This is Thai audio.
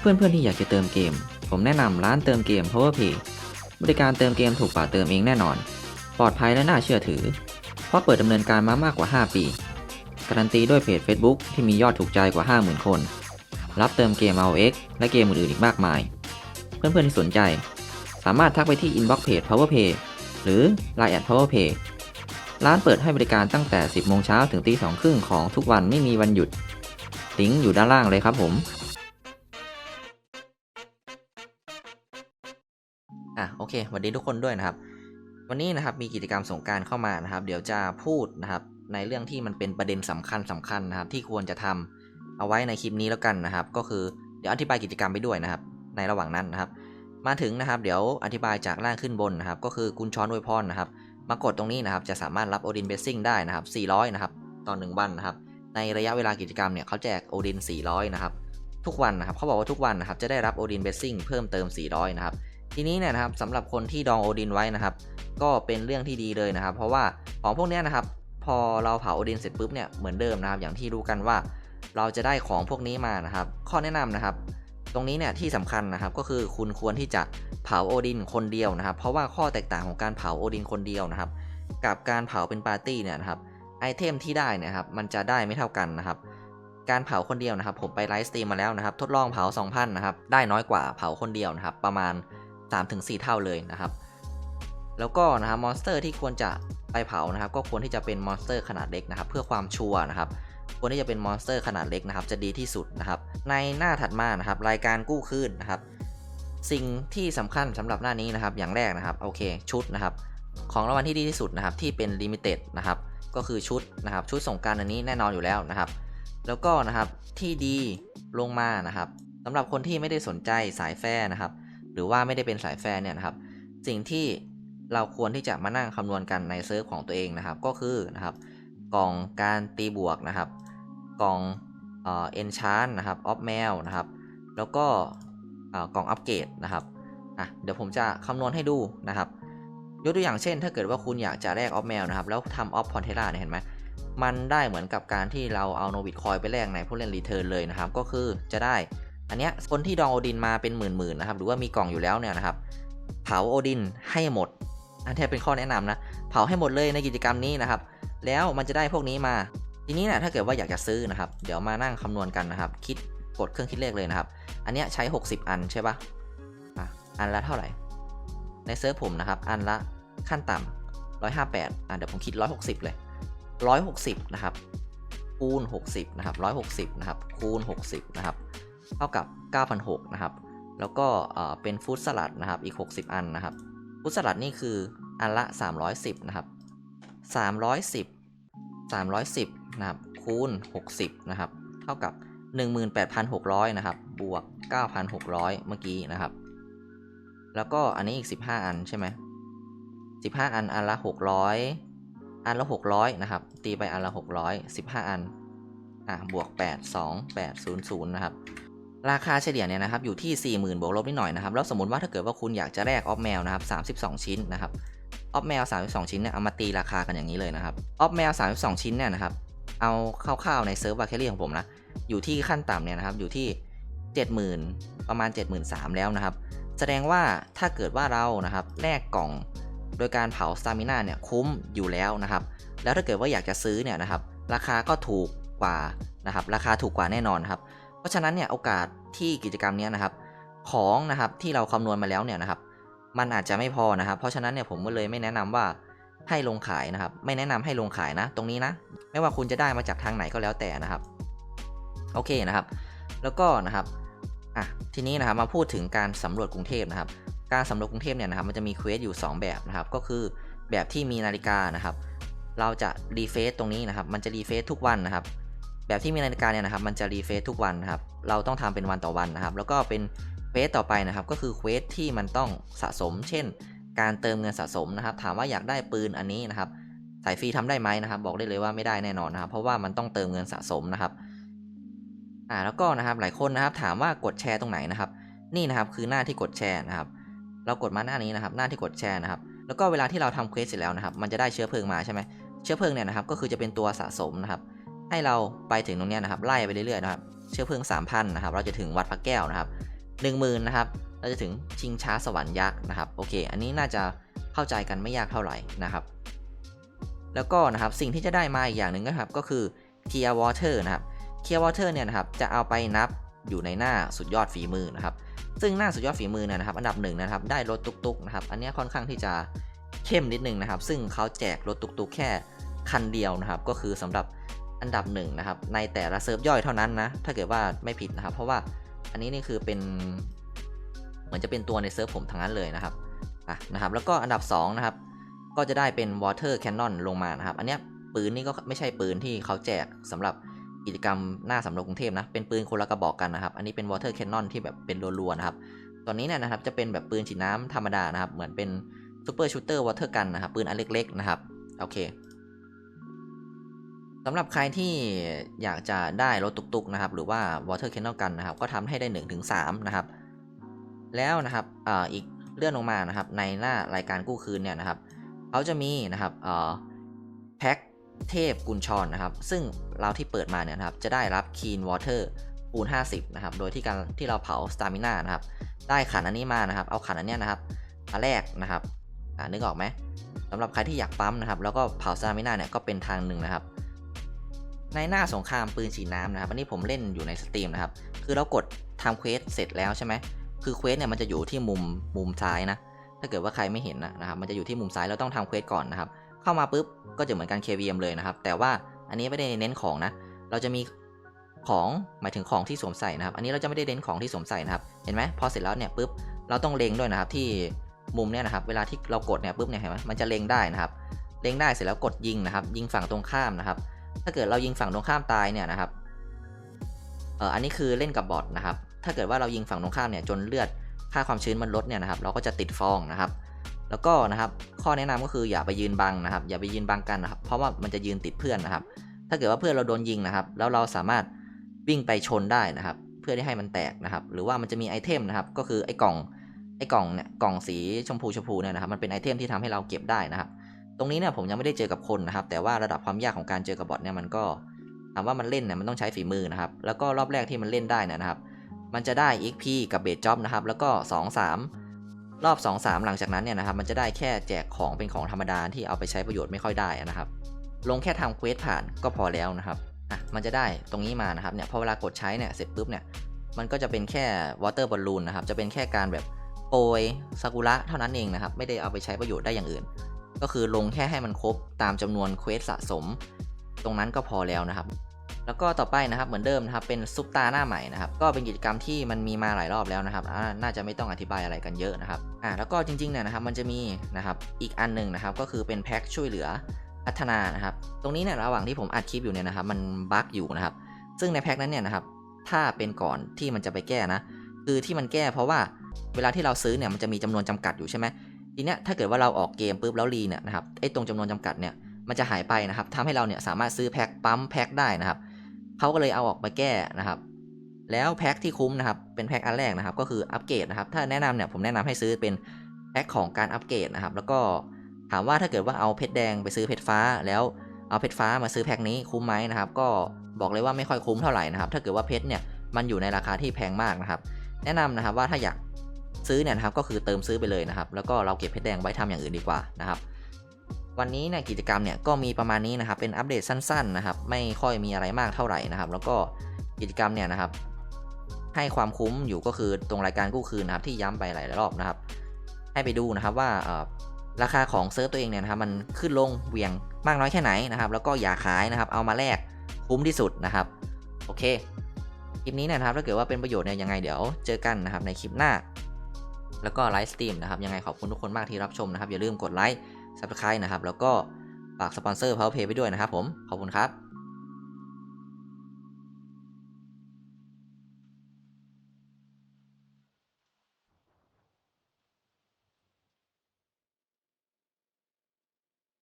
เพื่อนๆที่อยากจะเติมเกม ผมแนะนำร้านเติมเกม PowerPay บริการเติมเกมถูกกว่าเติมเองแน่นอน ปลอดภัยและน่าเชื่อถือ เพราะเปิดดำเนินการมามากกว่า 5 ปี การันตีด้วยเพจ Facebook ที่มียอดถูกใจกว่า 50,000 คน รับเติมเกม RX และเกมอื่นๆอีกมากมาย เพื่อนๆที่สนใจ สามารถทักไปที่ inbox page PowerPay หรือ line at PowerPay ร้านเปิดให้บริการตั้งแต่ 10 โมงเช้าถึงตีสองครึ่งของทุกวันไม่มีวันหยุด ลิงก์อยู่ด้านล่างเลยครับผม เคสวัสดีทุกคนด้วยนะครับ วันนี้นะครับมีกิจกรรมสงการเข้ามานะครับ เดี๋ยวจะพูดนะครับ ในเรื่องที่มันเป็นประเด็นสำคัญสำคัญนะครับ ที่ควรจะทำเอาไว้ในคลิปนี้แล้วกันนะครับ ก็คือเดี๋ยวอธิบายกิจกรรมไปด้วยนะครับ ในระหว่างนั้นนะครับ มาถึงนะครับ เดี๋ยวอธิบายจากล่างขึ้นบนนะครับ ก็คือกุญชรอวยพรนะครับ มากดตรงนี้นะครับ จะสามารถรับโอดินเบสซิ่งได้นะครับ 400 นะครับต่อ1วันนะครับ ในระยะเวลากิจกรรมเนี่ยเขาแจกโอดิน 400 นะครับ ทุกวันนะครับเขาบอกว่าทุกวันนะครับจะได้รับโอดินเบสซิ่งเพิ่มเติม 400 นะครับ ทีนี้เนี่ยนะครับสำหรับคนที่ดองโอดินไว้นะครับ ก็เป็นเรื่องที่ดีเลยนะครับ เพราะว่าของพวกนี้นะครับ พอเราเผาโอดินเสร็จปุ๊บเนี่ยเหมือนเดิมนะครับ อย่างที่รู้กันว่า เราจะได้ของพวกนี้มานะครับ ข้อแนะนำนะครับ ตรงนี้เนี่ยที่สำคัญนะครับก็คือคุณควรที่จะเผาโอดินคนเดียวนะครับ เพราะว่าข้อแตกต่างของการเผาโอดินคนเดียวนะครับ กับการเผาเป็นปาร์ตี้เนี่ยนะครับไอเทมที่ได้เนะครับมันจะได้ไม่เท่ากันนะครับการเผาคนเดียวนะครับ ผมไปไลฟ์สตรีมมาแล้วนะครับ ทดลองเผา 2,000 นะครับ ได้น้อยกว่าเผาคนเดียวนะครับ ประมาณ 3-4 เท่าเลยนะครับ แล้วก็นะครับมอนสเตอร์ที่ควรจะไปเผานะครับ ก็ควรที่จะเป็นมอนสเตอร์ขนาดเล็กนะครับ เพื่อความชัวร์นะครับควรที่จะเป็นมอนสเตอร์ขนาดเล็กนะครับ จะดีที่สุดนะครับ ในหน้าถัดมานะครับ รายการกู้คืนนะครับ สิ่งที่สำคัญสำหรับหน้านี้นะครับ อย่างแรกนะครับโอเคชุดนะครับ ของรางวัลที่ดีที่สุดนะครับ ที่เป็นลิมิเต็ดนะครับ ก็คือชุดนะครับ ชุดส่งกรารอันนี้แน่นอนอยู่แล้วนะครับ แล้วก็นะครับที่ดีลงมานะครับสำหรับคนที่ไม่ได้สนใจสายแฟนะครับ หรือว่าไม่ได้เป็นสายแฟร์เนี่ยนะครับ สิ่งที่เราควรที่จะมานั่งคำนวณกันในเซิร์ฟของตัวเองนะครับ ก็คือนะครับกล่องการตีบวกนะครับกล่องเอ็นชานนะครับออฟแมวนะครับ แล้วก็กล่องอัปเกรดนะครับอะเดี๋ยวผมจะคำนวณให้ดูนะครับ ยกตัวอย่างเช่น ถ้าเกิดว่าคุณอยากจะแลกออฟแมวนะครับ แล้วทำออฟพอนเทล่าเนี่ยเห็นไหมมันได้เหมือนกับการที่เราเอาโนบิตคอยไปแลกในผู้เล่นรีเทิร์นเลยนะครับ ก็คือจะได้ อันเนี้ยคนที่ดองโอดินมาเป็นหมื่นๆนะครับ หรือว่ามีกล่องอยู่แล้วเนี่ยนะครับ เผาโอดินให้หมด อันนี้เป็นข้อแนะนำนะ เผาให้หมดเลยในกิจกรรมนี้นะครับ แล้วมันจะได้พวกนี้มา ทีนี้นะถ้าเกิดว่าอยากจะซื้อนะครับ เดี๋ยวมานั่งคำนวณกันนะครับ คิดกดเครื่องคิดเลขเลยนะครับ อันเนี้ยใช้ 60 อันใช่ปะ่ะ อันละเท่าไหร่ ในเซิร์ฟผมนะครับ อันละขั้นต่ำ158อะเดี๋ยวผมคิด 160 เลย 160 นะครับ คูณ 60 นะครับ 160 นะครับ คูณ 60 นะครับ เท่ากับ 9,600นะครับ แล้วก็เป็นฟู้ดสลัดนะครับอีก 60 อันนะครับฟู้ดสลัดนี่คืออันละ 310นะครับ310 310นะครับคูณ 60นะครับเท่ากับ 18,600นะครับบวก 9,600 เมื่อกี้นะครับ แล้วก็อันนี้อีก 15 อันใช่ไหม15 อันอันละ 600 อันละ 600นะครับตีไปอันละ 600 15 อันอะบวก 8 2 8 0 0นะครับ ราคาเฉลี่ยเนี่ยนะครับอยู่ที่ 40,000บวกลบนิดหน่อยนะครับแล้วสมมติว่าถ้าเกิดว่าคุณอยากจะแลกออฟแมวนะครับ32 ชิ้นนะครับออฟแมว32 ชิ้นเนี่ยเอามาตีราคากันอย่างนี้เลยนะครับออฟแมว32 ชิ้นเนี่ยนะครับเอาคร่าวๆในเซิร์ฟวาเคเรีของผมนะอยู่ที่ขั้นต่ำเนี่ยนะครับอยู่ที่ 70,000 ประมาณ 73,000 แล้วนะครับ แสดงว่าถ้าเกิดว่าเรานะครับแลกกล่องโดยการเผาสตามิน่าเนี่ยคุ้มอยู่แล้วนะครับ แล้วถ้าเกิดว่าอยากจะซื้อเนี่ยนะครับราคาก็ถูกกว่านะครับราคาถูกกว่าแน่นอนครับ เพราะฉะนั้นเนี่ยโอกาสที่กิจกรรมนี้นะครับ ของนะครับที่เราคำนวณมาแล้วเนี่ยนะครับ มันอาจจะไม่พอนะครับ เพราะฉะนั้นเนี่ยผมก็เลยไม่แนะนำว่าให้ลงขายนะครับ ไม่แนะนำให้ลงขายนะ ตรงนี้นะ ไม่ว่าคุณจะได้มาจากทางไหนก็แล้วแต่นะครับ โอเคนะครับ แล้วก็นะครับอะทีนี้นะครับมาพูดถึงการสำรวจกรุงเทพนะครับ การสำรวจกรุงเทพเนี่ยนะครับ มันจะมีเควสอยู่ 2 แบบนะครับ ก็คือแบบที่มีนาฬิกานะครับ เราจะรีเฟซตรงนี้นะครับ มันจะรีเฟซทุกวันนะครับ แบบที่มีนาฬิกาเนี่ยนะครับมันจะรีเฟซทุกวันนะครับเราต้องทำเป็นวันต่อวันนะครับ แล้วก็เป็นเควสต่อไปนะครับ ก็คือเควสที่มันต้องสะสม เช่น การเติมเงินสะสมนะครับ ถามว่าอยากได้ปืนอันนี้นะครับสายฟรีทำได้ไหมนะครับ บอกได้เลยว่าไม่ได้แน่นอนนะครับ เพราะว่ามันต้องเติมเงินสะสมนะครับอ่าแล้วก็นะครับหลายคนนะครับ ถามว่ากดแชร์ตรงไหนนะครับ นี่นะครับคือหน้าที่กดแชร์นะครับ เรากดมาหน้านี้นะครับ หน้าที่กดแชร์นะครับ แล้วก็เวลาที่เราทำเควสเสร็จแล้วนะครับ มันจะได้เชื้อเพลิงมาใช่ไหมเชื้อเพลิงเนี่ยนะครับ ก็คือจะเป็นตัวสะสมนะครับ ให้เราไปถึงตรงนี้นะครับไล่ไปเรื่อยๆนะครับเชื้อเพลิง3,000นะครับเราจะถึงวัดพระแก้วนะครับ10,000นะครับเราจะถึงชิงช้าสวรรค์ยักษ์นะครับโอเค อันนี้น่าจะเข้าใจกันไม่ยากเท่าไหร่นะครับ แล้วก็นะครับสิ่งที่จะได้มาอีกอย่างหนึ่งนะครับก็คือ Clear Water นะครับ Clear Water เนี่ยนะครับจะเอาไปนับอยู่ในหน้าสุดยอดฝีมือนะครับซึ่งหน้าสุดยอดฝีมือเนี่ยนะครับ อันดับหนึ่งนะครับได้รถตุกๆนะครับอันนี้ค่อนข้างที่จะเข้มนิดนึงนะครับ ซึ่งเขาแจกรถตุกๆ แค่คันเดียวนะครับ ก็คือสำหรับ อันดับหนึ่งนะครับในแต่ละเซิร์ฟย่อยเท่านั้นนะถ้าเกิดว่าไม่ผิดนะครับ เพราะว่าอันนี้นี่คือเป็นเหมือนจะเป็นตัวในเซิร์ฟผมทั้งนั้นเลยนะครับอะนะครับแล้วก็อันดับสองนะครับก็จะได้เป็น water cannon ลงมานะครับ อันนี้ปืนนี่ก็ไม่ใช่ปืนที่เขาแจกสำหรับกิจกรรมหน้าสำรวจกรุงเทพนะเป็นปืนคนละกระบอกกันนะครับ อันนี้เป็น water cannon ที่แบบเป็นรัวๆนะครับตอนนี้เนี่ยนะครับจะเป็นแบบปืนฉีดน้ำธรรมดานะครับ เหมือนเป็น super shooter water gun นะครับปืนอันเล็กๆนะครับโอเค สำหรับใครที่อยากจะได้รถตุกๆนะครับ หรือว่า water cannon gun นะครับ ก็ทำให้ได้ 1-3 นะครับ แล้วนะครับออีกเลื่อนลงมานะครับ ในหน้ารายการกู้คืนเนี่ยนะครับเขาจะมีนะครับแพ็คเทพกุญชรนนะครับ ซึ่งเราที่เปิดมาเนี่ยนะครับ จะได้รับคีนวอเตอร์คูณ50 นะครับ โดยที่การที่เราเผาสตามิน่านะครับ ได้ขันอันนี้มานะครับ เอาขันอันเนี้ยนะครับมาแรกนะครับนึกออกไหมสำหรับใครที่อยากปั๊มนะครับ แล้วก็เผาสตามิน่าเนี่ยก็เป็นทางหนึ่งนะครับ ในหน้าสงครามปืนฉีดน้ำนะครับ อันนี้ผมเล่นอยู่ในสตรีมนะครับ คือเรากดทำเควสเสร็จแล้วใช่ไหม คือเควสเนี่ยมันจะอยู่ที่มุมมุมซ้ายนะ ถ้าเกิดว่าใครไม่เห็นนะนะครับ มันจะอยู่ที่มุมซ้าย เราต้องทำเควสก่อนนะครับ เข้ามาปุ๊บก็จะเหมือนกัน KVM เลยนะครับ แต่ว่าอันนี้ไม่ได้เน้นของนะ เราจะมีของหมายถึงของที่สวมใส่นะครับ อันนี้เราจะไม่ได้เน้นของที่สวมใส่นะครับ เห็นไหมพอเสร็จแล้วเนี่ยปุ๊บ เราต้องเล็งด้วยนะครับที่มุมเนี่ยนะครับ เวลาที่เรากดเนี่ยปุ๊บเนี่ยเห็นไหมมันจะเล็งได้นะครับ เล็งได้เสร็จแล้วกดยิงนะครับ ยิงฝั่งตรงข้ามนะครับ ถ้าเกิดเรายิงฝั่งตรงข้ามตายเนี่ยนะครับเอออันนี้คือเล่นกับบอทนะครับ ถ้าเกิดว่าเรายิงฝั่งตรงข้ามเนี่ยจนเลือดค่าความชื้นมันลดเนี่ยนะครับ เราก็จะติดฟองนะครับ แล้วก็นะครับข้อแนะนำก็คืออย่าไปยืนบังนะครับ อย่าไปยืนบังกันนะครับ เพราะว่ามันจะยืนติดเพื่อนนะครับ ถ้าเกิดว่าเพื่อนเราโดนยิงนะครับ แล้วเราสามารถวิ่งไปชนได้นะครับ เพื่อที่ให้มันแตกนะครับ หรือว่ามันจะมีไอเทมนะครับ ก็คือไอ้กล่องไอ้กล่องเนี่ยกล่องสีชมพูชมพูเนี่ยนะครับ มันเป็นไอเทมที่ทำให้เราเก็บได้นะครับ ตรงนี้เนี่ยผมยังไม่ได้เจอกับคนนะครับ แต่ว่าระดับความยากของการเจอกับบอทเนี่ยมันก็ถามว่ามันเล่นเนี่ยมันต้องใช้ฝีมือนะครับ แล้วก็รอบแรกที่มันเล่นได้นยนะครับ มันจะได้ XP กับเบสจ็อบนะครับ แล้วก็ 2 3 รอบ 2 3 หลังจากนั้นเนี่ยนะครับ มันจะได้แค่แจกของเป็นของธรรมดาที่เอาไปใช้ประโยชน์ไม่ค่อยได้นะครับ ลงแค่ทำเควสผ่านก็พอแล้วนะครับอะมันจะได้ตรงนี้มานะครับเนี่ยพอเวลากดใช้เนี่ยเสร็จปุ๊บเนี่ยมันก็จะเป็นแค่วอเตอร์บอลลูนนะครับจะเป็นแค่การแบบโปรยซากุระเท่านั้นเองนะครับ ไม่ได้เอาไปใช้ประโยชน์ได้อย่างอื่น ก็คือลงแค่ให้มันครบตามจำนวนเควสสะสม ตรงนั้นก็พอแล้วนะครับ แล้วก็ต่อไปนะครับเหมือนเดิมนะครับเป็นซุปตาหน้าใหม่นะครับก็เป็นกิจกรรมที่มันมีมาหลายรอบแล้วนะครับน่าจะไม่ต้องอธิบายอะไรกันเยอะนะครับอ่าแล้วก็จริงๆเนี่ยนะครับมันจะมีนะครับอีกอันหนึ่งนะครับก็คือเป็นแพ็คช่วยเหลือพัฒนานะครับ ตรงนี้เนี่ยระหว่างที่ผมอัดคลิปอยู่เนี่ยนะครับ มันบั๊กอยู่นะครับ ซึ่งในแพ็คนั้นเนี่ยนะครับถ้าเป็นก่อนที่มันจะไปแก้นะ คือที่มันแก้เพราะว่าเวลาที่เราซื้อเนี่ยมันจะมีจำนวนจำกัดอยู่ใช่ไหม ทีเนี้ยถ้าเกิดว่าเราออกเกมปุ๊บแล้วรีเนี่ยนะครับไอ้ตรงจำนวนจำกัดเนี่ยมันจะหายไปนะครับทำให้เราเนี่ยสามารถซื้อแพ็คปั๊มแพ็คได้นะครับเขาก็เลยเอาออกมาแก้นะครับ แล้วแพ็คที่คุ้มนะครับเป็นแพ็คอันแรกนะครับ ก็คืออัปเกรดนะครับ ถ้าแนะนำเนี่ยผมแนะนำให้ซื้อเป็นแพ็คของการอัปเกรดนะครับ แล้วก็ถามว่าถ้าเกิดว่าเอาเพชรแดงไปซื้อเพชรฟ้า แล้วเอาเพชรฟ้ามาซื้อแพ็คนี้คุ้มไหมนะครับ ก็บอกเลยว่าไม่ค่อยคุ้มเท่าไหร่นะครับ ถ้าเกิดว่าเพชรเนี่ยมันอยู่ในราคาที่แพงมากนะครับ แนะนำนะครับว่าถ้าอยาก ซื้อเนี่ยนะครับก็คือเติมซื้อไปเลยนะครับ แล้วก็เราเก็บเพชรแดงไว้ทำอย่างอื่นดีกว่านะครับ วันนี้เนี่ยกิจกรรมเนี่ยก็มีประมาณนี้นะครับ เป็นอัปเดตสั้นๆนะครับ ไม่ค่อยมีอะไรมากเท่าไหร่นะครับ แล้วก็กิจกรรมเนี่ยนะครับ ให้ความคุ้มอยู่ก็คือตรงรายการกู้คืนนะครับ ที่ย้ำไปหลายรอบนะครับ ให้ไปดูนะครับว่าราคาของเซิร์ฟตัวเองเนี่ยนะครับมันขึ้นลงเวียงมากน้อยแค่ไหนนะครับ แล้วก็อย่าขายนะครับ เอามาแลกคุ้มที่สุดนะครับ โอเคคลิปนี้นยนะครับถ้าเกิดว่าเป็นประโยชน์เนี่ยยังไงเดี๋ยวเจอกันนะครับในคลิปหน้า แล้วก็ไลฟ์สตรีมนะครับ ยังไงขอบคุณทุกคนมากที่รับชมนะครับ อย่าลืมกดไลค์ซับสไครต์นะครับ แล้วก็ฝากสปอนเซอร์ Powerplay ไปด้วยนะครับผม ขอบคุณครับ